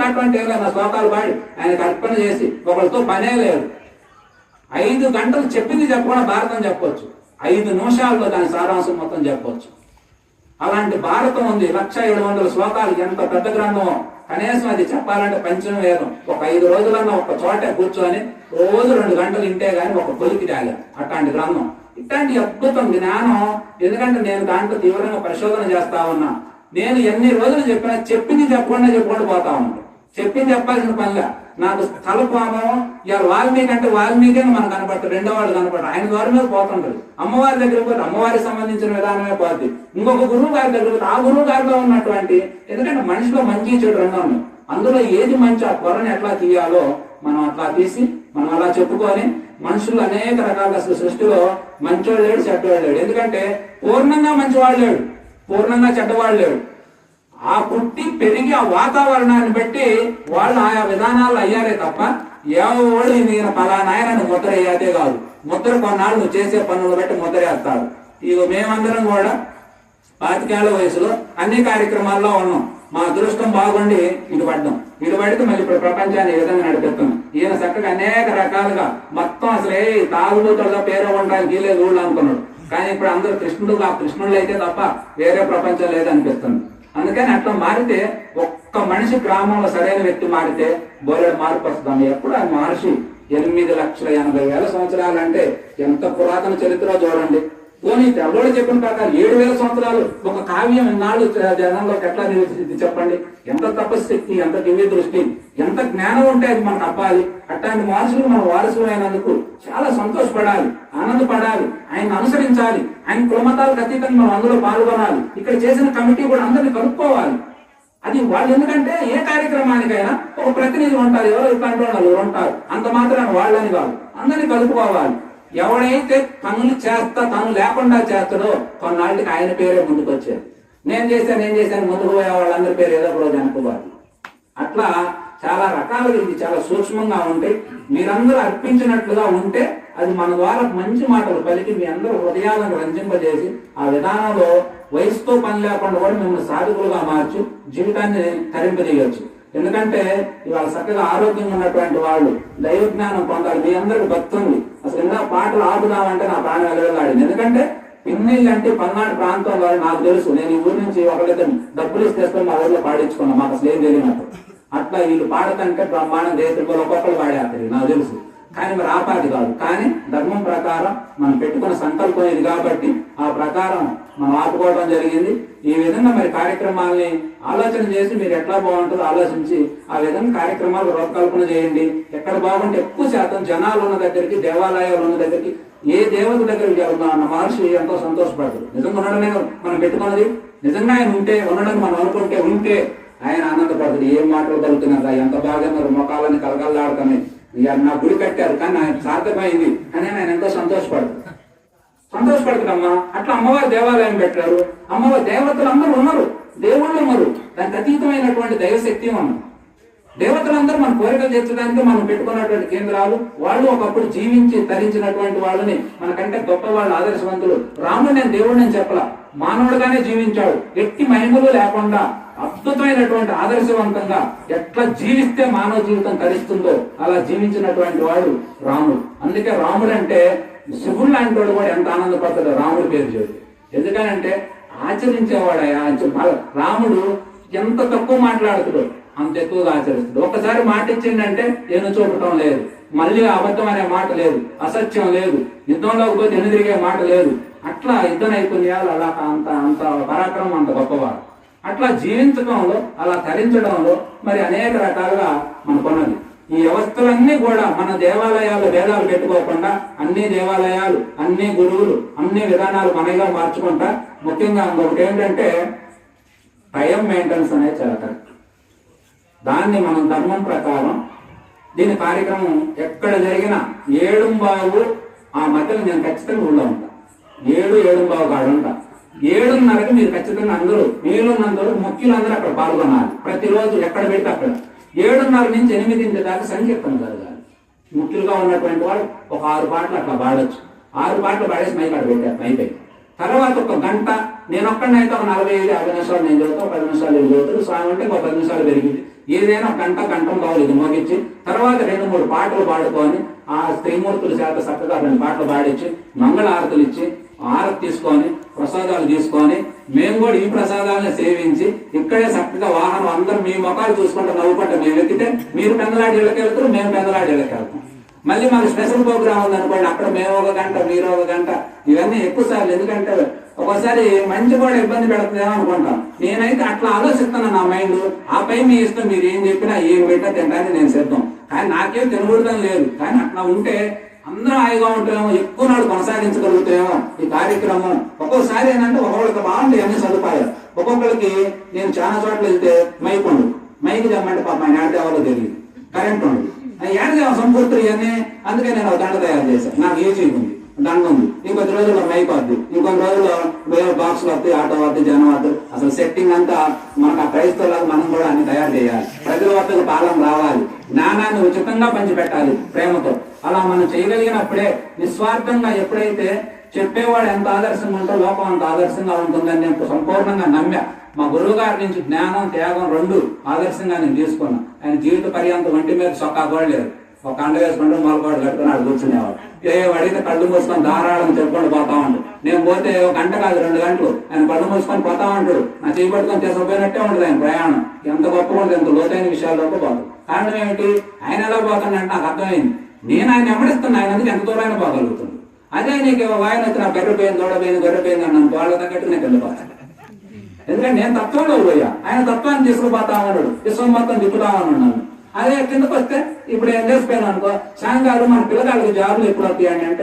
మాట్లాడటం ఏమైనా శ్లోకాలు పాడి ఆయనకు అర్పణ చేసి ఒకరితో పనే లేదు. ఐదు గంటలు చెప్పింది చెప్పకుండా భారతం చెప్పొచ్చు. ఐదు నిమిషాల్లో దాని సారాంశం మొత్తం చెప్పవచ్చు అలాంటి భారతం ఉంది. లక్ష ఏడు వందల శ్లోకాలు. ఎంత పెద్ద గ్రంథమో. కనీసం అది చెప్పాలంటే పంచమ వేదం. ఒక ఐదు రోజులన్నా ఒక చోట కూర్చొని రోజు రెండు గంటలు ఇంటే గాని ఒక కొలికి రాగా అట్లాంటి గ్రంథం. ఇట్లాంటి అద్భుతం జ్ఞానం. ఎందుకంటే నేను దాంట్లో తీవ్రంగా పరిశోధన చేస్తా ఉన్నా. నేను ఎన్ని రోజులు చెప్పినా చెప్పింది చెప్పకుండా చెప్పుకుంటూ పోతా ఉంటాను చెప్పింది చెప్పాల్సిన పనిగా నాకు స్థలపామం ఇవాళ వాల్మీకి అంటే వాల్మీకి మనకు కనపడతాడు రెండో వాళ్ళు కనపడరు. ఆయన ద్వారా మీద పోతుండదు అమ్మవారి దగ్గర పోతే అమ్మవారికి సంబంధించిన విధానమే పోద్ది. ఇంకొక గురువు గారి దగ్గర పోతే ఆ గురువు గారిలో ఉన్నటువంటి ఎందుకంటే మనిషిలో మంచి చెడు రెండో ఉన్నాయి. అందులో ఏది మంచి ఆ పొరని ఎట్లా తీయాలో మనం అట్లా తీసి మనం అలా చెప్పుకొని మనుషులు అనేక రకాల అసలు సృష్టిలో మంచోడు లేడు చెడ్డవాడు లేడు. ఎందుకంటే పూర్ణంగా మంచివాడు లేడు. పూర్ణంగా చెడ్డవాడు లేడు. ఆ పుట్టి పెరిగి ఆ వాతావరణాన్ని బట్టి వాళ్ళు ఆయా విధానాలు అయ్యారే తప్ప ఎవరు నేను పలానాయనని ముద్ర అయ్యాదే కాదు. ముద్ర కొన్నాళ్ళు నువ్వు చేసే పనులు బట్టి ముద్ర వేస్తాడు ఇక మేమందరం కూడా పాతికేళ్ళ వయసులో అన్ని కార్యక్రమాల్లో ఉన్నాం. మా అదృష్టం బాగుండి ఇటుపడ్డాం ఇటుపడితే పడితే మళ్ళీ ఇప్పుడు ప్రపంచాన్ని ఏ విధంగా నడిపిస్తున్నాం ఈయన చక్కగా అనేక రకాలుగా మొత్తం అసలు ఏ తాగుబోతుల్లో పేరు ఉండడానికి లేదు ఊళ్ళు అనుకున్నాడు. కానీ ఇప్పుడు అందరూ కృష్ణుడు ఆ కృష్ణుడు అయితే తప్ప వేరే ప్రపంచం లేదనిపిస్తుంది. అందుకని అట్లా మారితే ఒక్క మనిషి గ్రామంలో సరైన వ్యక్తి మారితే బోలెడు మార్పు వస్తుంది. ఎప్పుడు ఆ మహర్షి ఎనిమిది లక్షల ఎనభై వేల సంవత్సరాలు అంటే ఎంత పురాతన చరిత్ర చూడండి. పోనీ ఎవడో చెప్పిన ప్రకారం ఏడు వేల సంవత్సరాలు ఒక కావ్యం ఇన్నాళ్ళు జనంలో ఎట్లా నిలిచింది చెప్పండి? ఎంత తపశక్తి ఎంత దివ్య దృష్టి ఎంత జ్ఞానం ఉంటే అది మనకు అప్పాలి. అట్లాంటి మహర్షులు మన వారసులైనందుకు చాలా సంతోషపడాలి ఆనందపడాలి ఆయన అనుసరించాలి ఆయన కులమతాలకు అతీతంగా మనం అందులో పాల్గొనాలి. ఇక్కడ చేసిన కమిటీ కూడా అందరిని కనుక్కోవాలి అది వాళ్ళు ఎందుకంటే ఏ కార్యక్రమానికైనా ఒక ప్రతినిధి ఉంటారు. ఎవరు ఇట్లాంటి వాళ్ళు ఎవరు ఉంటారు. అంత మాత్రాన వాళ్ళని కాదు. అందరిని కలుపుకోవాలి. ఎవడైతే పనులు చేస్తా తను లేకుండా చేస్తాడో కొన్నాళ్ళకి ఆయన పేరే ముందుకు నేను చేశాను నేను చేశాను ముందుకు పోయే వాళ్ళందరి పేరు ఏదో ఒకరోజు అనుకోవాలి. అట్లా చాలా రకాలుగా ఇది చాలా సూక్ష్మంగా ఉంటాయి మీరందరూ అర్పించినట్లుగా ఉంటే అది మన ద్వారా మంచి మాటలు పలికి మీ అందరూ హృదయాలను రంజింపజేసి ఆ విధానంలో వయసుతో పని లేకుండా కూడా మిమ్మల్ని సాధకులుగా మార్చి జీవితాన్ని తరింపజేయవచ్చు ఎందుకంటే ఇవాళ చక్కగా ఆరోగ్యంగా ఉన్నటువంటి వాళ్ళు దైవ జ్ఞానం పొందాలి. మీ అందరికి భక్తుంది అసలు పాటలు ఆపుదామంటే నా ప్రాణం వెలవెల్లాడింది ఎందుకంటే పిన్నిళ్ళు అంటే పల్నాడు ప్రాంతం వారు నాకు తెలుసు. నేను ఈ ఊరి నుంచి ఒకరిద్దరు డబ్బులు ఇస్తే మా ఊర్లో పాడించుకున్నా మాకు అసలు ఏం తెలియనప్పుడు అట్లా వీళ్ళు పాడకంటే బ్రహ్మాండం దేశంలో ఒక్కొక్కరు పాడేస్తారు నాకు తెలుసు. కానీ మరి ఆపాది కాదు. కానీ ధర్మం ప్రకారం మనం పెట్టుకున్న సంకల్పం ఇది కాబట్టి ఆ ప్రకారం మనం ఆపుకోవడం జరిగింది. ఈ విధంగా మరి కార్యక్రమాల్ని ఆలోచన చేసి మీరు ఎట్లా బాగుంటుందో ఆలోచించి ఆ విధంగా కార్యక్రమాలు రూపకల్పన చేయండి. ఎక్కడ బాగుంటే ఎక్కువ శాతం జనాలు ఉన్న దగ్గరికి దేవాలయాలు ఉన్న దగ్గరికి ఏ దేవత దగ్గరికి వెళ్తున్నా అన్న మహర్షి ఎంతో సంతోషపడతారు నిజంగా ఉండడమే మనం పెట్టుకున్నది? నిజంగా ఆయన ఉంటే ఉండడం మనం అనుకుంటే ఉంటే ఆయన ఆనందపడతాడు. ఏం మాటలు కలుగుతున్నారా ఎంత బాగా ఉన్నారు మొఖాలని కలగల్లాడుతున్నాయి. ఇక నా గుడి కట్టారు కానీ ఆయన సార్థమైంది అని ఆయన ఎంతో సంతోషపడతారు సంతోషపడుతున్నామ్మా అట్లా అమ్మవారి దేవాలయం పెట్టారు అమ్మవారి దేవతలు అందరూ ఉన్నారు. దేవుళ్ళు ఉన్నారు. దానికి అతీతమైనటువంటి దైవశక్తి ఉన్నది దేవతలందరూ మన కోరికలు తీర్చడానికి మనం పెట్టుకున్నటువంటి కేంద్రాలు వాళ్ళు ఒకప్పుడు జీవించి తరించినటువంటి వాళ్ళని మనకంటే గొప్ప వాళ్ళు ఆదర్శవంతులు. రాముడు నేను దేవుడు నేను చెప్పలా. మానవుడుగానే జీవించాడు. ఎట్టి మహిమలు లేకుండా అద్భుతమైనటువంటి ఆదర్శవంతంగా ఎట్లా జీవిస్తే మానవ జీవితం తరిస్తుందో అలా జీవించినటువంటి వాడు రాముడు. అందుకే రాముడు అంటే శివుడు కూడా ఎంత ఆనందపడతాడు రాముడు పేరు చెప్పి ఎందుకనంటే ఆచరించేవాడయా రాముడు ఎంత తక్కువ మాట్లాడుతాడో అంత ఎక్కువగా ఆచరిస్తాడు ఒక్కసారి మాట ఇచ్చిండంటే నేను చూపటం లేదు మళ్ళీ అబద్ధం అనే మాట లేదు అసత్యం లేదు యుద్ధంలోకి పోతే తిరిగే మాట లేదు. అట్లా యుద్ధ నైపుణ్యాలు అలా అంత అంత పరాక్రమం అంత గొప్పవాడు అట్లా జీవించడంలో అలా తరించడంలో మరి అనేక రకాలుగా మనకున్నది ఈ వ్యవస్థలన్నీ కూడా మన దేవాలయాలు వేదాలు పెట్టుకోకుండా అన్ని దేవాలయాలు అన్ని గురువులు అన్ని విధానాలు మనగా మార్చుకుంటా ముఖ్యంగా ఇంకొకటి ఏంటంటే టైం మెయింటెనెన్స్ అనేది చేస్తారు. దాన్ని మనం ధర్మం ప్రకారం దీని కార్యక్రమం ఎక్కడ జరిగినా ఏడుంబావు ఆ మధ్యలో నేను ఖచ్చితంగా ఊళ్ళో ఉంటా. ఏడు ఏడుంబావు కాడు ఉంటా. ఏడున్నరకు మీరు ఖచ్చితంగా అందరూ మీరున్నందరూ ముఖ్యులందరూ అక్కడ పాల్గొనాలి. ప్రతిరోజు ఎక్కడ పెడితే అక్కడ. ఏడున్నర నుంచి ఎనిమిదింటి దాకా సంకీర్తన జరగాలి. ముఖ్యులుగా ఉన్నటువంటి వాళ్ళు ఒక ఆరు పాటలు అట్లా పాడొచ్చు. ఆరు పాటలు పాడేసి మైక్ అక్కడ పెట్టారు అయిపోయి తర్వాత ఒక గంట నేను ఒక్కడినైతే ఒక నలభై ఐదు యాభై నిమిషాలు నేను చదువుతా ఒక పది నిమిషాలు నేను చదువుతాను స్వామి అంటే ఒక పది నిమిషాలు పెరిగింది. ఏదైనా గంట గంటం కావాలి మోగించి. తర్వాత రెండు మూడు పాటలు పాడుకొని ఆ త్రిమూర్తుల చేత చక్కగా రెండు పాటలు పాడించి మంగళ హారతులు ఇచ్చి హారతి తీసుకొని ప్రసాదాలు తీసుకొని మేము కూడా ఈ ప్రసాదాలను సేవించి ఇక్కడే చక్కగా వాహనం అందరం మీ ముఖాలు చూసుకుంటూ నవ్వుకుంటే మేము ఎక్కితే మీరు పెందలాడి ఇళ్ళకి వెళ్తారు మేము పెందలాడి ఇళ్ళకి వెళ్తాం. మళ్ళీ మాకు స్పెషల్ ప్రోగ్రామ్ ఉందనుకోండి అక్కడ మేము ఒక గంట మీరు ఒక గంట ఇవన్నీ ఎక్కువ సార్లు ఎందుకంటే ఒకసారి మంచి కూడా ఇబ్బంది పెడుతుందేమో అనుకుంటాం. నేనైతే అట్లా ఆలోచిస్తాను నా మైండ్ ఆ పై మీ ఇష్టం మీరు ఏం చెప్పినా ఏం పెట్టినా తినడానికి నేను సిద్ధం. కానీ నాకేం తినకూడదని లేదు. కానీ అట్లా ఉంటే అందరం హాయిగా ఉంటామో ఎక్కువ నాడు కొనసాగించగలుగుతామో ఈ కార్యక్రమం. ఒక్కొక్కసారి ఏంటంటే ఒక్కొక్కరికి బాగుంటాయి అన్ని సదుపాయాలు. ఒక్కొక్కరికి నేను చాలా చోట్ల వెళ్తే మైక్ ఉండు మైక్ తెమ్మంటే పాప ఆయన ఆడితే తెలియదు. కరెంట్ ఉంది ఏడదేమో సంపూర్తి అని అందుకే నేను దండ తయారు చేశాను. నాకు ఈజీ ఉంది? దండ ఉంది. ఇంకొద్ది రోజుల్లో మైక్ వద్దు. ఇంకొన్ని రోజుల్లో వేరే బాక్స్ వద్దు ఆటో వద్దు జనం వద్దు. అసలు సెట్టింగ్ అంతా మనకు ఆ క్రైస్తవులకు మనం కూడా అన్ని తయారు చేయాలి. ప్రజల వద్దకు పాలన రావాలి. జ్ఞానాన్ని ఉచితంగా పంచిపెట్టాలి ప్రేమతో. అలా మనం చేయగలిగినప్పుడే నిస్వార్థంగా ఎప్పుడైతే చెప్పేవాడు ఎంత ఆదర్శంగా ఉంటో లోకం అంత ఆదర్శంగా ఉంటుందని నేను సంపూర్ణంగా నమ్మా. మా గురువు గారి నుంచి జ్ఞానం త్యాగం రెండు ఆదర్శంగా నేను తీసుకున్నా. ఆయన జీవిత పర్యంతం ఒంటి మీద సొక్కా కూడా లేదు. ఒక కండ వేసుకుంటూ మొలకోడు కట్టుకుని ఆడు కూర్చునేవాడు. ఏ అడిగితే కళ్ళు మూసుకొని ధారాళం చెప్పుకొని పోతా ఉంటాడు నేను పోతే ఒక గంట కాదు రెండు గంటలు. ఆయన కళ్ళు మూసుకొని పోతా ఉంటాడు నా చేపట్టుకొని తీసుకుపోయినట్టే ఉంటుంది ఆయన ప్రయాణం. ఎంత గొప్ప ఉంటుంది ఎంత లోతైన విషయాల్లోకి పోతాడు కారణం ఏమిటి? ఆయన ఎలా పోతాడంటే నాకు అర్థమైంది. నేను ఆయన వెంబడిస్తున్నా ఆయన అందుకు ఎంత దూరాన్ని పోగలుగుతుంది అదే నీకు ఆయన వచ్చి నా బెర్రపోయింది దూడపోయింది గొర్రెపోయింది అన్నాను వాళ్ళ తగ్గట్టు నేను వెళ్ళిపోతాను ఎందుకంటే నేను తత్వంలో పోయా. ఆయన తత్వాన్ని తీసుకుపోతా ఉన్నాడు విశ్వం మొత్తం తిప్పుతా ఉన్నాడు అదే కిందకు వస్తే ఇప్పుడు ఏం చేసిపోయాను అనుకో సాయంకాలం మన పిల్లగాళ్ళకి జాబులు ఎప్పుడు వస్తాయని అంటే